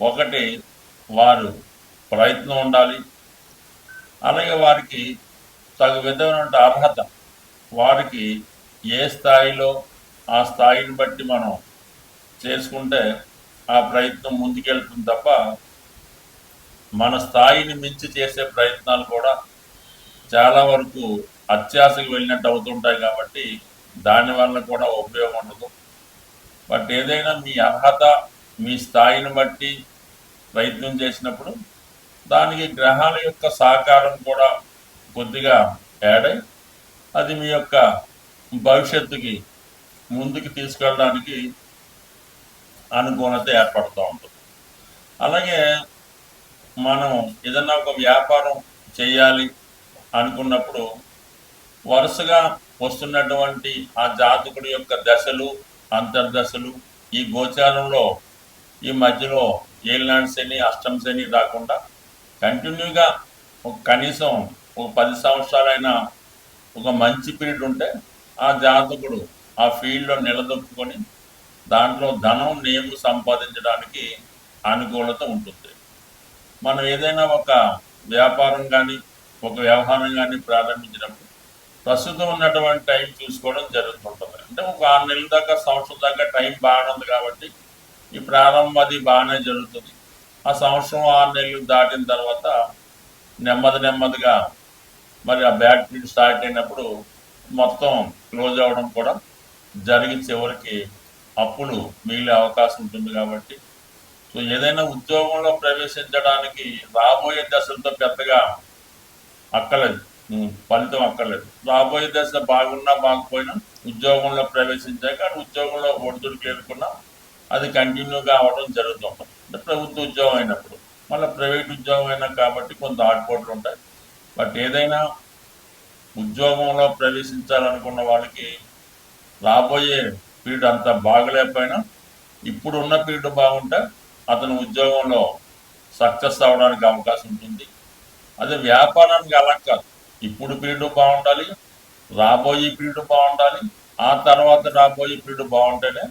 ఒకటి వారు ప్రయత్నం ఉండాలి. అలాగే వారికి తగు విధమైన అర్హత. వారికి ఏ స్థాయిలో ఆ స్థాయిని బట్టి మనం చేసుకుంటే ఆ ప్రయత్నం ముందుకెళ్తుంది తప్ప మన స్థాయిని మించి చేసే ప్రయత్నాలు కూడా చాలా వరకు అత్యాశకు వెళ్ళినట్టు అవుతుంటాయి కాబట్టి దానివల్ల కూడా ఉపయోగం ఉండదు. బట్ ఏదైనా మీ అర్హత మీ స్థాయిని బట్టి ప్రయత్నం చేసినప్పుడు దానికి గ్రహాల యొక్క సహకారం కూడా కొద్దిగా యాడ్ అయి అది మీ యొక్క భవిష్యత్తుకి ముందుకు తీసుకెళ్ళడానికి అనుకూలత ఏర్పడుతూ ఉంటుంది. అలాగే మనం ఏదన్నా ఒక వ్యాపారం చేయాలి అనుకున్నప్పుడు వరుసగా వస్తున్నటువంటి ఆ జాతకుడి యొక్క దశలు అంతర్దశలు ఈ గోచారంలో ఈ మధ్యలో ఏలినాడు శని అష్టం శని రాకుండా కంటిన్యూగా ఒక కనీసం ఒక పది సంవత్సరాలైనా ఒక మంచి పీరియడ్ ఉంటే ఆ జాతకుడు ఆ ఫీల్డ్లో నిలదొక్కుని దాంట్లో ధనం నేము సంపాదించడానికి అనుకూలత ఉంటుంది. మనం ఏదైనా ఒక వ్యాపారం కానీ ఒక వ్యవహారం కానీ ప్రారంభించినప్పుడు ప్రస్తుతం ఉన్నటువంటి టైం చూసుకోవడం జరుగుతుంటుంది. అంటే ఒక ఆరు నెలల దాకా సంవత్సరం దాకా టైం బాగుంది ఉంది కాబట్టి ఈ ప్రారంభం అది బాగానే జరుగుతుంది. ఆ సంవత్సరం ఆరు నెలలు దాటిన తర్వాత నెమ్మది నెమ్మదిగా మరి ఆ బ్యాడ్ పీరియడ్ స్టార్ట్ అయినప్పుడు మొత్తం క్లోజ్ అవ్వడం కూడా జరిగి చివరికి అప్పులు మిగిలే అవకాశం ఉంటుంది కాబట్టి. సో ఏదైనా ఉద్యోగంలో ప్రవేశించడానికి రాబోయే దశలతో పెద్దగా అక్కర్లేదు. ఫలితం అక్కర్లేదు. రాబోయే దశ బాగున్నా బాగుపోయినా ఉద్యోగంలో ప్రవేశించాక ఉద్యోగంలో ఒడిదుడికి ఎదుర్కొన్నా అది కంటిన్యూగా అవ్వడం జరుగుతుంది ప్రభుత్వ ఉద్యోగం అయినప్పుడు. మళ్ళీ ప్రైవేట్ ఉద్యోగం అయినా కాబట్టి కొంత ఆటుపోట్లు ఉంటాయి. బట్ ఏదైనా ఉద్యోగంలో ప్రవేశించాలనుకున్న వాళ్ళకి రాబోయే పీరియడ్ అంత బాగలేకపోయినా ఇప్పుడు ఉన్న పీరియడ్ బాగుంటే అతను ఉద్యోగంలో సక్సెస్ అవ్వడానికి అవకాశం ఉంటుంది. అదే వ్యాపారానికి అలా కాదు. ఇప్పుడు పీరియడ్ బాగుండాలి రాబోయే పీరియడ్ బాగుండాలి ఆ తర్వాత రాబోయే పీరియడ్ బాగుంటేనే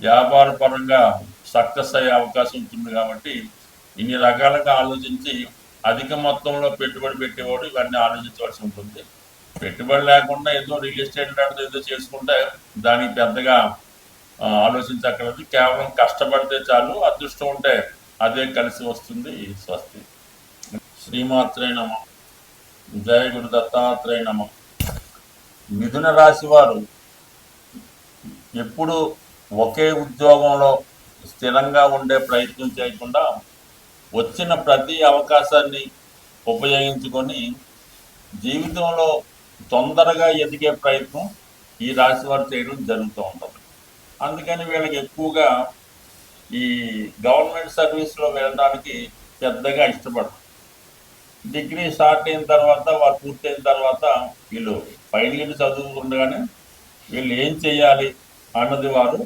వ్యాపార పరంగా సక్సెస్ అయ్యే అవకాశం ఉంటుంది కాబట్టి ఇన్ని రకాలుగా ఆలోచించి అధిక మొత్తంలో పెట్టుబడి పెట్టేవాడు ఇవన్నీ ఆలోచించవలసి ఉంటుంది. పెట్టుబడి లేకుండా ఏదో రియల్ ఎస్టేట్ లాంటిది ఏదో చేసుకుంటే దానికి పెద్దగా ఆలోచించక్కర్లేదు. కేవలం కష్టపడితే చాలు అదృష్టం ఉంటే అదే కలిసి వస్తుంది. స్వస్తి. శ్రీమాత్రే నమ. జయ గురు దత్తాత్రేయ నమ. మిథున రాశి వారు ఎప్పుడు ఒకే ఉద్యోగంలో స్థిరంగా ఉండే ప్రయత్నం చేయకుండా వచ్చిన ప్రతి అవకాశాన్ని ఉపయోగించుకొని జీవితంలో తొందరగా ఎదిగే ప్రయత్నం ఈ రాశి వారు చేయడం జరుగుతూ ఉంటుంది. అందుకని వీళ్ళకి ఎక్కువగా ఈ గవర్నమెంట్ సర్వీస్లో వెళ్ళడానికి పెద్దగా ఇష్టపడరు. డిగ్రీ స్టార్ట్ అయిన తర్వాత వారు పూర్తయిన తర్వాత వీళ్ళు ఫైనల్ని చదువుకుండగానే వీళ్ళు ఏం చేయాలి అన్నది వారు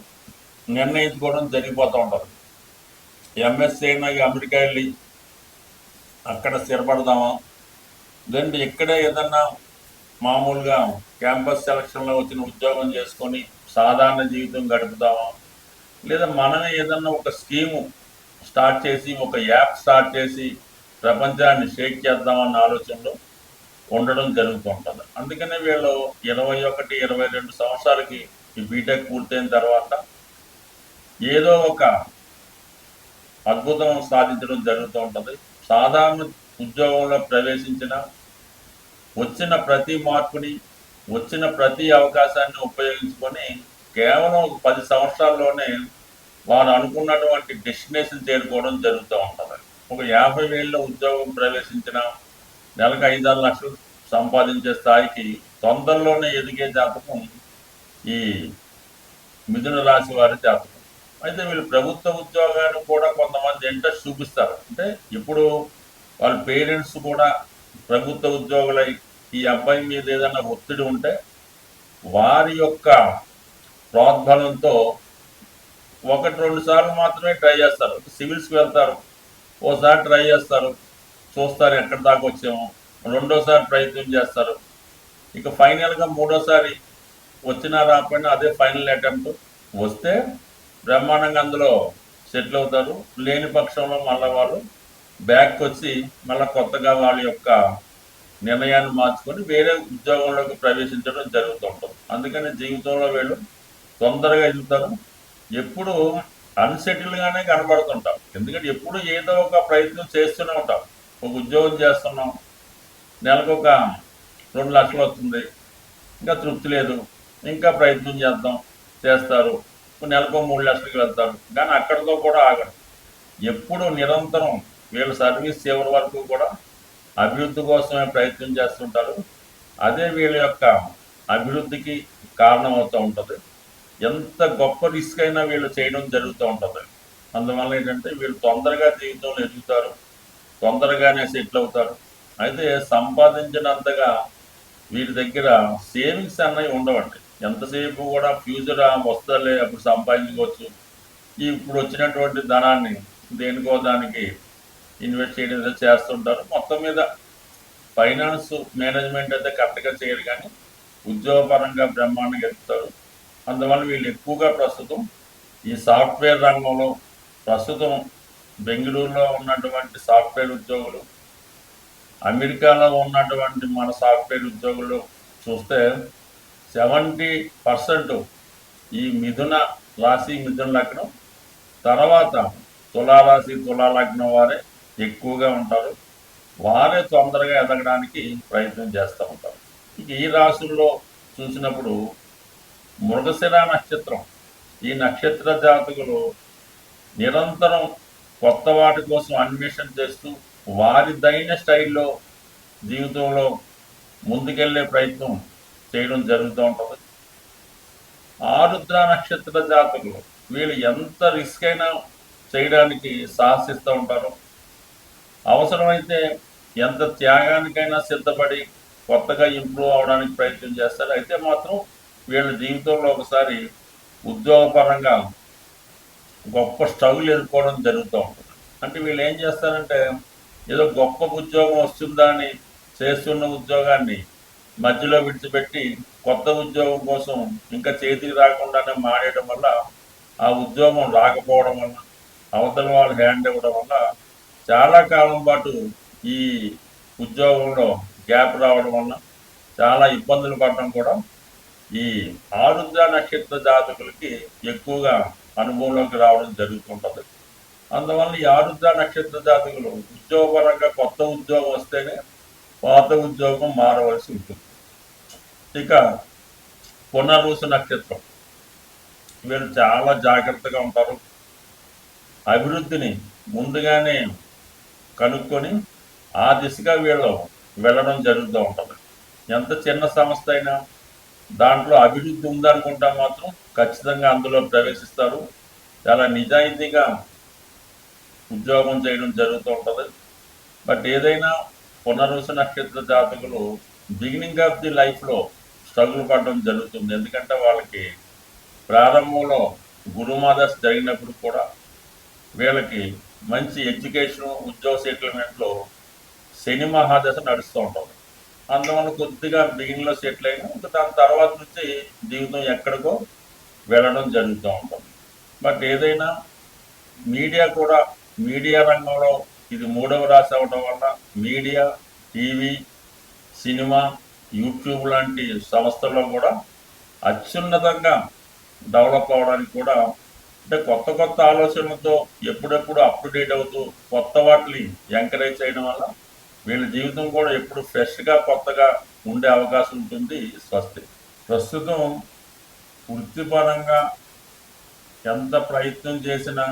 నిర్ణయించుకోవడం జరిగిపోతూ ఉంటుంది. ఎంఎస్సీ అయినా అమెరికా వెళ్ళి అక్కడ స్థిరపడదామా? లేదంటే ఇక్కడే ఏదన్నా మామూలుగా క్యాంపస్ సెలక్షన్లో వచ్చిన ఉద్యోగం చేసుకొని సాధారణ జీవితం గడుపుదామా? లేదా మనమే ఏదన్నా ఒక స్కీము స్టార్ట్ చేసి ఒక యాప్ స్టార్ట్ చేసి ప్రపంచాన్ని షేక్ చేద్దామన్న ఆలోచనలో ఉండడం జరుగుతుంటుంది అందుకనే వీళ్ళు ఇరవై ఒకటి ఇరవై రెండు సంవత్సరాలకి ఈ బీటెక్ పూర్తయిన తర్వాత ఏదో ఒక అద్భుతం సాధించడం జరుగుతూ ఉంటుంది. సాధారణ ఉద్యోగంలో ప్రవేశించిన వచ్చిన ప్రతి మార్పుని వచ్చిన ప్రతి అవకాశాన్ని ఉపయోగించుకొని కేవలం ఒక పది సంవత్సరాల్లోనే వారు అనుకున్నటువంటి డెస్టినేషన్ చేరుకోవడం జరుగుతూ ఉంటుంది. ఒక యాభై వేలలో ఉద్యోగం ప్రవేశించిన నెలకు ఐదారు లక్షలు సంపాదించే స్థాయికి తొందరలోనే ఎదిగే జాతకం ఈ మిథున రాశి వారి జాతకం. అయితే వీళ్ళు ప్రభుత్వ ఉద్యోగాన్ని కూడా కొంతమంది ఇంట్రెస్ట్ చూపిస్తారు. అంటే ఇప్పుడు వాళ్ళ పేరెంట్స్ కూడా ప్రభుత్వ ఉద్యోగులై ఈ అబ్బాయి మీద ఏదైనా ఒత్తిడి ఉంటే వారి యొక్క ప్రోద్బలంతో ఒకటి రెండు సార్లు మాత్రమే ట్రై చేస్తారు. సివిల్స్కి వెళ్తారు. ఓసారి ట్రై చేస్తారు. చూస్తారు ఎక్కడి దాకా వచ్చాము. రెండోసారి ప్రయత్నం చేస్తారు. ఇక ఫైనల్గా మూడోసారి వచ్చినా రాకపోయినా అదే ఫైనల్ అటెంప్ట్. వస్తే బ్రహ్మాండంగా అందులో సెటిల్ అవుతారు. లేని పక్షంలో మళ్ళీ వాళ్ళు బ్యాక్ వచ్చి మళ్ళీ కొత్తగా వాళ్ళ యొక్క నిర్ణయాన్ని మార్చుకొని వేరే ఉద్యోగంలోకి ప్రవేశించడం జరుగుతుంటుంది అందుకని జీవితంలో వీళ్ళు తొందరగా ఎదుగుతారు. ఎప్పుడు అన్సెటిల్గానే కనబడుతుంటాం ఎందుకంటే ఎప్పుడు ఏదో ఒక ప్రయత్నం చేస్తూనే ఉంటాం ఒక ఉద్యోగం చేస్తున్నాం. నెలకు ఒక రెండు లక్షలు వస్తుంది. ఇంకా తృప్తి లేదు. ఇంకా ప్రయత్నం చేద్దాం. చేస్తారు. నెలకు మూడు లక్షలకి వెళ్తారు కానీ అక్కడితో కూడా ఆగరు ఎప్పుడు నిరంతరం వీళ్ళ సర్వీస్ చివరి వరకు కూడా అభివృద్ధి కోసమే ప్రయత్నం చేస్తుంటారు. అదే వీళ్ళ యొక్క అభివృద్ధికి కారణమవుతూ ఉంటుంది. ఎంత గొప్ప రిస్క్ అయినా వీళ్ళు చేయడం జరుగుతూ ఉంటుంది. అందువల్ల ఏంటంటే వీళ్ళు తొందరగా జీవితంలో ఎదుగుతారు. తొందరగానే సెటిల్ అవుతారు. అయితే సంపాదించినంతగా వీరి దగ్గర సేవింగ్స్ అన్నవి ఉండవండి. ఎంతసేపు కూడా ఫ్యూచర్ వస్తలే అప్పుడు సంపాదించుకోవచ్చు. ఇప్పుడు వచ్చినటువంటి ధనాన్ని దేనికో దానికి ఇన్వెస్ట్ చేయడం చేస్తుంటారు. మొత్తం మీద ఫైనాన్స్ మేనేజ్మెంట్ అయితే కరెక్ట్గా చేయరు కానీ ఉద్యోగపరంగా బ్రహ్మాండంగా ఎదుగుతారు. అందువల్ల వీళ్ళు ఎక్కువగా ప్రస్తుతం ఈ సాఫ్ట్వేర్ రంగంలో ప్రస్తుతం బెంగళూరులో ఉన్నటువంటి సాఫ్ట్వేర్ ఉద్యోగులు అమెరికాలో ఉన్నటువంటి మన సాఫ్ట్వేర్ ఉద్యోగులు చూస్తే సెవెంటీ పర్సెంట్ ఈ మిథున రాశి మిథున లగ్నం. తర్వాత తులారాశి తులాలగ్నం వారే ఎక్కువగా ఉంటారు. వారే తొందరగా ఎదగడానికి ప్రయత్నం చేస్తూ ఉంటారు. ఇక ఈ రాశుల్లో చూసినప్పుడు మృగశిర నక్షత్రం. ఈ నక్షత్ర జాతకులు నిరంతరం కొత్త వాటి కోసం అన్వేషణ చేస్తూ వారిదైన స్టైల్లో జీవితంలో ముందుకెళ్ళే ప్రయత్నం చేయడం జరుగుతూ ఉంటుంది. ఆరుద్ర నక్షత్ర జాతకులు వీళ్ళు ఎంత రిస్క్ అయినా చేయడానికి సాహసిస్తూ ఉంటారు. అవసరమైతే ఎంత త్యాగానికైనా సిద్ధపడి కొత్తగా ఇంప్రూవ్ అవడానికి ప్రయత్నం చేస్తారు. అయితే మాత్రం వీళ్ళ జీవితంలో ఒకసారి ఉద్యోగపరంగా గొప్ప స్ట్రగుల్ ఎదుర్కోవడం జరుగుతూ ఉంటుంది. అంటే వీళ్ళు ఏం చేస్తారంటే ఏదో గొప్ప ఉద్యోగం వస్తుందా అని చేస్తున్న ఉద్యోగాన్ని మధ్యలో విడిచిపెట్టి కొత్త ఉద్యోగం కోసం ఇంకా చేతికి రాకుండానే మానేయడం వల్ల ఆ ఉద్యోగం రాకపోవడం వల్ల అవతల వాళ్ళు హ్యాండ్ ఇవ్వడం వల్ల చాలా కాలం పాటు ఈ ఉద్యోగంలో గ్యాప్ రావడం వల్ల చాలా ఇబ్బందులు పడడం కూడా ఈ ఆరుద్ర నక్షత్ర జాతకులకి ఎక్కువగా అనుభవంలోకి రావడం జరుగుతుంటుంది. అందువల్ల ఈ ఆరుద్ర నక్షత్ర జాతకులు ఉద్యోగపరంగా కొత్త ఉద్యోగం వస్తేనే పాత ఉద్యోగం మారవలసి ఉంటుంది. ఇక పునర్వసు నక్షత్రం. వీళ్ళు చాలా జాగ్రత్తగా ఉంటారు. అభివృద్ధిని ముందుగానే కనుక్కొని ఆ దిశగా వీళ్ళు వెళ్ళడం జరుగుతూ ఉంటుంది. ఎంత చిన్న సంస్థ అయినా దాంట్లో అభివృద్ధి ఉందనుకుంటా మాత్రం ఖచ్చితంగా అందులో ప్రవేశిస్తారు. చాలా నిజాయితీగా ఉద్యోగం చేయడం జరుగుతూ ఉంటుంది. బట్ ఏదైనా పునర్వస నక్షత్ర జాతకులు బిగినింగ్ ఆఫ్ ది లైఫ్లో స్ట్రగుల్ పడడం జరుగుతుంది. ఎందుకంటే వాళ్ళకి ప్రారంభంలో గురుమాదశ జరిగినప్పుడు కూడా వీళ్ళకి మంచి ఎడ్యుకేషన్ ఉద్యోగ సెటిల్మెంట్లో శని మహాదశ నడుస్తూ ఉంటుంది. అందువల్ల కొద్దిగా బిగిన్లో సెటిల్ అయినా ఇంకా దాని తర్వాత నుంచి జీవితం ఎక్కడికో వెళ్ళడం జరుగుతూ ఉంటుంది. బట్ ఏదైనా మీడియా కూడా మీడియా రంగంలో ఇది మూడవ రాశి అవడం వల్ల మీడియా టీవీ సినిమా యూట్యూబ్ లాంటి సంస్థల్లో కూడా అత్యున్నతంగా డెవలప్ అవడానికి కూడా అంటే కొత్త కొత్త ఆలోచనలతో ఎప్పుడెప్పుడు అప్ డేట్ అవుతూ కొత్త వాటిని ఎంకరేజ్ చేయడం వల్ల వీళ్ళ జీవితం కూడా ఎప్పుడు ఫ్రెష్గా కొత్తగా ఉండే అవకాశం ఉంటుంది స్వస్తి. ప్రస్తుతం వృత్తిపరంగా ఎంత ప్రయత్నం చేసినా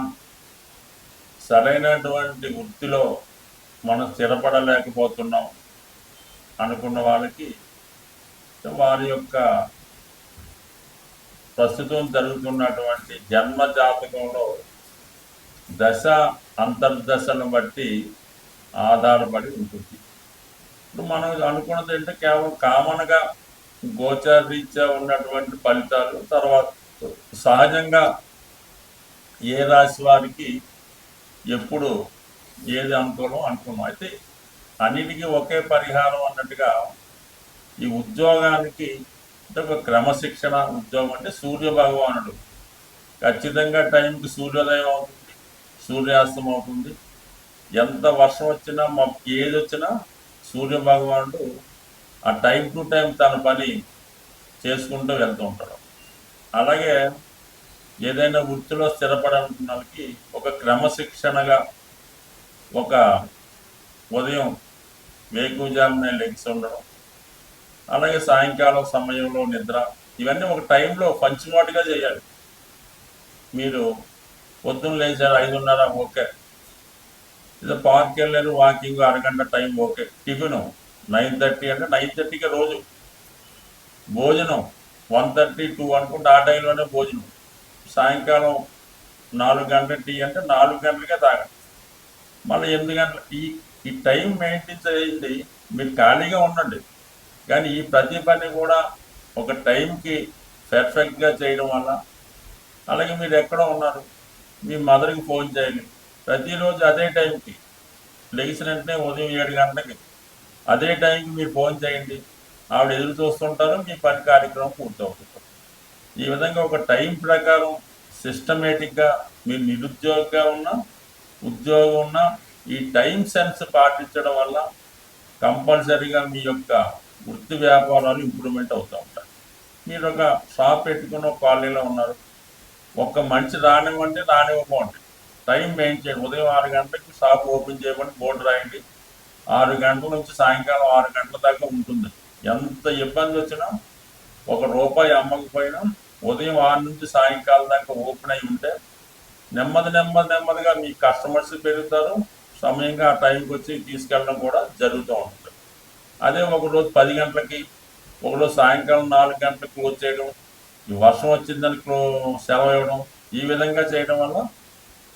సరైనటువంటి వృత్తిలో మనం స్థిరపడలేకపోతున్నాం అనుకున్న వాళ్ళకి వారి యొక్క ప్రస్తుతం జరుగుతున్నటువంటి జన్మ జాతకంలో దశ అంతర్దశను బట్టి ఆధారపడి ఉంటుంది. ఇప్పుడు మనం అనుకున్నది అంటే కేవలం కామన్గా గోచరీత్యా ఉన్నటువంటి ఫలితాలు తర్వాత సహజంగా ఏ రాశి వారికి ఎప్పుడు ఏది అనుకూలం అనుకున్నాం. అయితే అన్నిటికీ ఒకే పరిహారం అన్నట్టుగా ఈ ఉద్యోగానికి అంటే ఒక క్రమశిక్షణ ఉద్యోగం అంటే సూర్య భగవానుడు. ఖచ్చితంగా టైంకి సూర్యోదయం అవుతుంది సూర్యాస్తం అవుతుంది. ఎంత వర్షం వచ్చినా మా ఏది వచ్చినా సూర్య భగవానుడు ఆ టైం టు టైం తన పని చేసుకుంటూ వెళ్తూ ఉంటాడు. అలాగే ఏదైనా వృత్తిలో స్థిరపడాలనుకున్న వాళ్ళకి ఒక క్రమశిక్షణగా ఒక ఉదయం వేకుజామునే లెగ్స్ ఉండడం అలాగే సాయంకాలం సమయంలో నిద్ర ఇవన్నీ ఒక టైంలో పంచిమోటుగా చేయాలి. మీరు పొద్దున్న లేచారు ఐదున్నర ఓకే. ఇది పార్క్ వెళ్ళారు వాకింగ్ అరగంట time okay. Tiffin nine thirty అంటే నైన్ థర్టీకి రోజు. భోజనం వన్ థర్టీ టూ అనుకుంటే ఆ టైంలోనే భోజనం. సాయంకాలం నాలుగు గంటల టీ అంటే నాలుగు గంటలకే తాగండి. మళ్ళీ ఎనిమిది గంటల ఈ ఈ టైం మెయింటైన్ చేయండి. మీరు ఖాళీగా ఉండండి. కానీ ఈ ప్రతి పని కూడా ఒక టైంకి పర్ఫెక్ట్గా చేయడం వల్ల అలాగే మీరు ఎక్కడ ఉన్నారు మీ మదర్కి ఫోన్ చేయండి. ప్రతిరోజు అదే టైంకి లెగిసిన వెంటనే ఉదయం ఏడు గంటలకి అదే టైంకి మీరు ఫోన్ చేయండి. ఆవిడ ఎదురు చూస్తుంటారు మీ పని కార్యక్రమం పూర్తవుతుంది. ఈ విధంగా ఒక టైం ప్రకారం సిస్టమేటిక్గా మీరు నిరుద్యోగంగా ఉన్నా ఉద్యోగం ఉన్నా ఈ టైం సెన్స్ పాటించడం వల్ల కంపల్సరీగా మీ యొక్క వృత్తి వ్యాపారాలు ఇంప్రూవ్మెంట్ అవుతూ ఉంటాయి. మీరు ఒక షాప్ పెట్టుకున్న కాలనీలో ఉన్నారు. ఒక్క మనిషి రానివ్వండి రానివ్వకండి. టైం మెయింటైన్ చేయండి. ఉదయం ఆరు గంటలకి షాప్ ఓపెన్ చేయమని బోర్డు రాయండి. ఆరు గంటల నుంచి సాయంకాలం ఆరు గంటల దాకా ఉంటుంది. ఎంత ఇబ్బంది వచ్చినా ఒక రూపాయి అమ్మకపోయినా ఉదయం ఆరు నుంచి సాయంకాలం దాకా ఓపెన్ అయి ఉంటే నెమ్మది నెమ్మది నెమ్మదిగా మీ కస్టమర్స్ పెరుగుతారు. సమయంగా ఆ టైంకి వచ్చి తీసుకెళ్ళడం కూడా జరుగుతూ ఉంటుంది. అదే ఒకరోజు పది గంటలకి ఒకరోజు సాయంకాలం నాలుగు గంటలకు క్లోజ్ చేయడం ఈ వర్షం వచ్చిందని క్లో సెలవు ఇవ్వడం ఈ విధంగా చేయడం వల్ల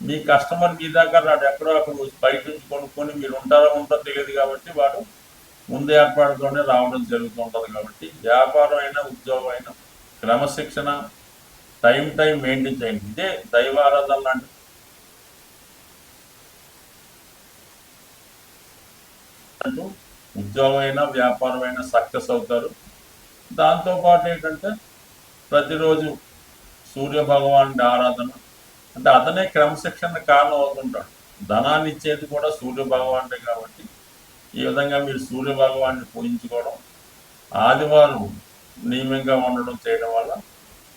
మీ కస్టమర్ మీ దాకా నాడు ఎక్కడో అక్కడ బయట నుంచి కొనుక్కొని మీరు ఉంటారో ఉంటారో తెలియదు కాబట్టి వాడు ముందు ఏర్పాటుతోనే రావడం జరుగుతూ ఉంటుంది కాబట్టి వ్యాపారం అయినా ఉద్యోగం అయినా క్రమశిక్షణ టైం టైం మెయింటైన్ చేయండి. ఇదే దైవారాధన లాంటి అంటూ ఉద్యోగం అయినా వ్యాపారం అయినా సక్సెస్ అవుతారు. దాంతోపాటు ఏంటంటే ప్రతిరోజు సూర్య భగవానుడి ఆరాధన. అంటే అతనే క్రమశిక్షణ కారణం అవుతుంటాడు. ధనాన్ని ఇచ్చేది కూడా సూర్య భగవానుడే కాబట్టి ఈ విధంగా మీరు సూర్య భగవాన్ని పూజించుకోవడం ఆదివారం నియమంగా ఉండడం చేయడం వల్ల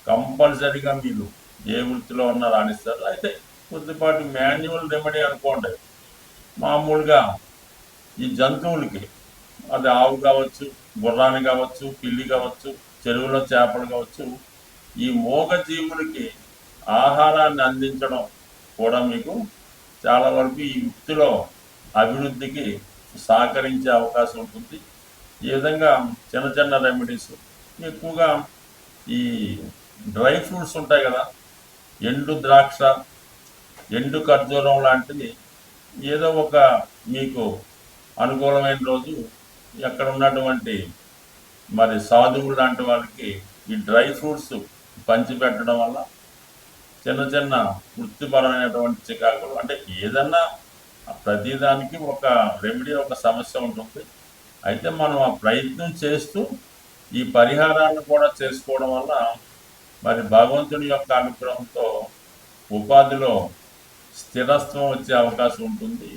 కంపల్సరీగా మీరు ఏ వృత్తిలో ఉన్నా రాణిస్తారు. అయితే కొద్దిపాటి మాన్యువల్ రెమెడీ అనుకోండి. మామూలుగా ఈ జంతువులకి అది ఆవు కావచ్చు గుర్రాన్ని కావచ్చు పిల్లి కావచ్చు చెరువులో చేపలు కావచ్చు ఈ మోగ జీవులకి ఆహారాన్ని అందించడం కూడా మీకు చాలా వరకు ఈ వృత్తిలో అభివృద్ధికి సహకరించే అవకాశం ఉంటుంది. ఈ విధంగా చిన్న చిన్న రెమెడీస్ ఎక్కువగా ఈ డ్రై ఫ్రూట్స్ ఉంటాయి కదా ఎండు ద్రాక్ష ఎండు ఖర్జూరం లాంటివి ఏదో ఒక మీకు అనుకూలమైన రోజు ఎక్కడ ఉన్నటువంటి మరి సాధువులు లాంటి వాళ్ళకి ఈ డ్రై ఫ్రూట్స్ పంచిపెట్టడం వల్ల చిన్న చిన్న వృత్తిపరమైనటువంటి చికాకులు అంటే ఏదన్నా ప్రతిదానికి ఒక రెమెడీ ఒక సమస్య ఉంటుంది. అయితే మనం ఆ ప్రయత్నం చేస్తూ ఈ పరిహారాన్ని కూడా చేసుకోవడం వల్ల మరి భగవంతుని యొక్క అనుగ్రహంతో ఉపాధిలో స్థిరత్వం వచ్చే అవకాశం ఉంటుంది.